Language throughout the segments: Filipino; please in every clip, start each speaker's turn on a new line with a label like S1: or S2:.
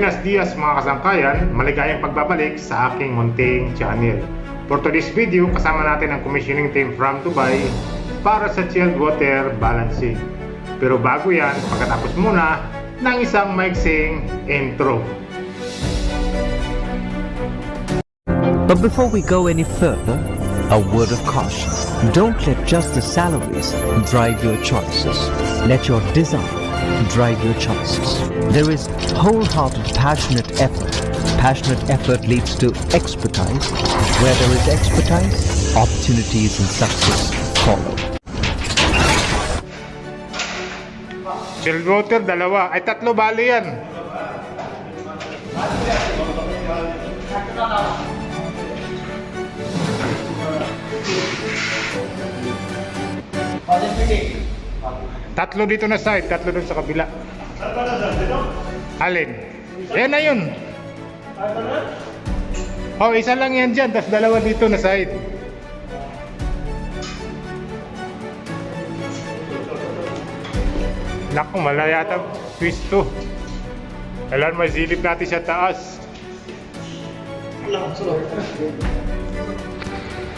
S1: Buenos dias mga kasangkayan, maligayang pagbabalik sa aking munting channel. For today's video, kasama natin ang commissioning team from Dubai para sa chilled water balancing. Pero bago yan, pagkatapos muna ng isang maiksing intro.
S2: But before we go any further, a word of caution. Don't let just the salaries drive your choices. Let your desire drive your choices. There is wholehearted, passionate effort. Passionate effort leads to expertise. Where there is expertise, opportunities and success follow.
S1: Chilled water, dalawa. Ay, tatlo bali yan. Tatlo dito na side, tatlo dun sa kabila. Alin? Yan na yun. Oh, isa lang yan dyan, tapos dalawa dito na side. Naku, malayata twist to. Kailan may silip natin sa taas.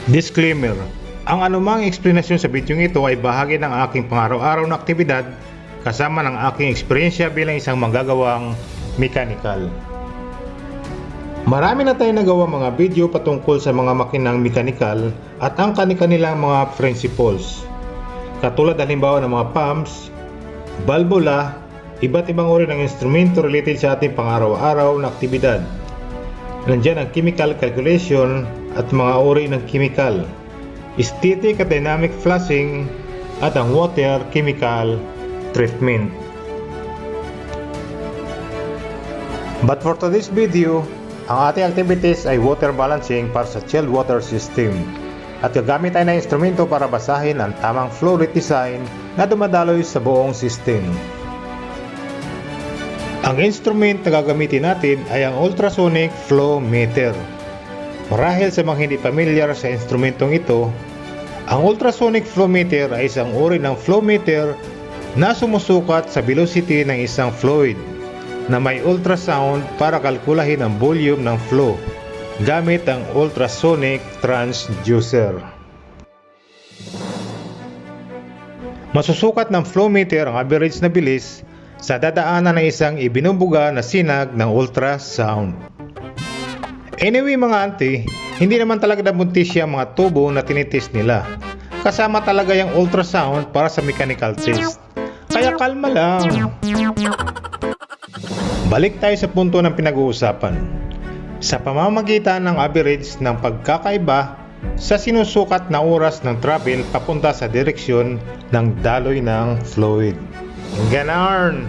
S1: Disclaimer. Ang anumang eksplanasyon sa video ito ay bahagi ng aking pangaraw-araw na aktibidad kasama ng aking eksperyensya bilang isang manggagawang mechanical. Marami na tayong nagawa mga video patungkol sa mga makinang mechanical at ang kanilang mga principles. Katulad halimbawa ng mga pumps, balbula, iba't ibang uri ng instrumento related sa ating pangaraw-araw na aktibidad. Nandiyan ang chemical calculation at mga uri ng chemical, static at dynamic flushing, at ang water chemical treatment. But for today's video, ang ating activities ay water balancing para sa chilled water system. At gagamit tayo ng instrumento para basahin ang tamang flow rate design na dumadaloy sa buong system. Ang instrument na gagamitin natin ay ang ultrasonic flow meter. Marahil sa mga hindi pamilyar sa instrumentong ito, ang ultrasonic flow meter ay isang uri ng flow meter na sumusukat sa velocity ng isang fluid na may ultrasound para kalkulahin ang volume ng flow gamit ang ultrasonic transducer. Masusukat ng flow meter ang average na bilis sa dadaanan ng isang ibinubuga na sinag ng ultrasound. Anyway mga auntie, hindi naman talaga nabuntis yung mga tubo na tinitis nila. Kasama talaga yung ultrasound para sa mechanical test. Kaya kalma lang. Balik tayo sa punto ng pinag-uusapan. Sa pamamagitan ng average ng pagkakaiba sa sinusukat na oras ng travel papunta sa direksyon ng daloy ng fluid. Ganon!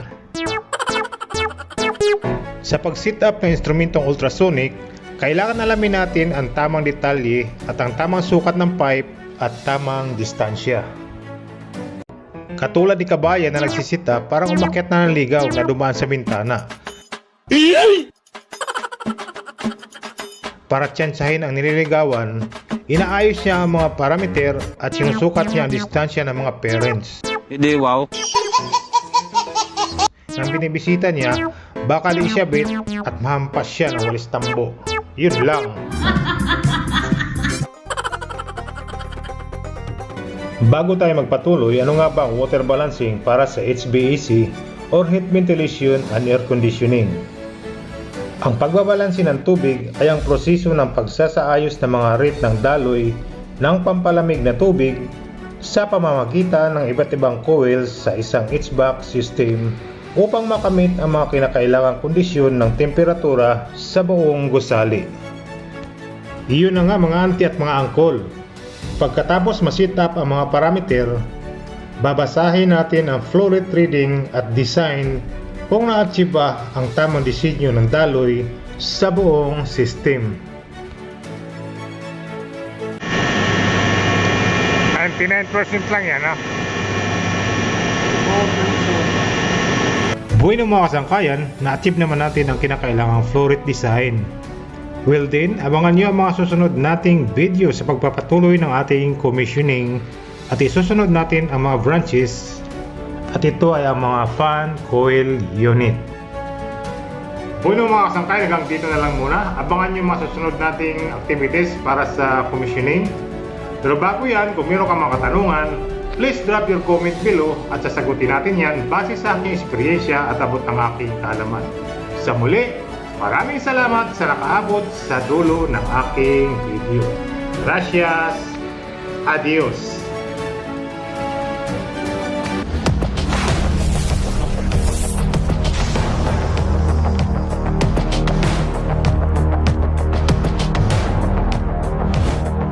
S1: Sa pag-sit up ng instrumentong ultrasonic, kailangan alamin natin ang tamang detalye at ang tamang sukat ng pipe at tamang distansya. Katulad ni kabayan na nagsisit up parang umakyat na ng ligaw na dumaan sa bintana. Para tsansahin ang nililigawan, inaayos niya ang mga parameter at sinusukat niya ang distansya ng mga parents.
S3: Hindi, wow.
S1: Nang binibisita niya, baka di siya bit at mahampas siya ng walis tambo. Yun lang. Bago tayo magpatuloy, ano nga ba ang water balancing para sa HVAC or heat ventilation and air conditioning? Ang pagbabalansin ng tubig ay ang proseso ng pagsasaayos ng mga rate ng daloy ng pampalamig na tubig sa pamamagitan ng iba't ibang coils sa isang HVAC system upang makamit ang mga kinakailangang kondisyon ng temperatura sa buong gusali. Iyon na nga mga auntie at mga angkol. Pagkatapos ma-set up ang mga parameter, babasahin natin ang flow rate reading at design kung na-achieve ba ang tamang disenyo ng daloy sa buong system. 99% lang yan ha. Bueno mga kasangkayan, na-achieve naman natin ang kinakailangang flow rate design. Well din, abangan nyo ang mga susunod nating video sa pagpapatuloy ng ating commissioning at isusunod natin ang mga branches at ito ay ang mga fan coil unit. Bueno mga kasangkay, hanggang dito na lang muna. Abangan nyo mga susunod nating activities para sa commissioning. Pero bago yan, kung meron ka mga katanungan, please drop your comment below at sasagutin natin yan base sa aking eksperyensya at abot ng aking kaalaman. Sa muli, maraming salamat sa nakaabot sa dulo ng aking video. Gracias. Adios.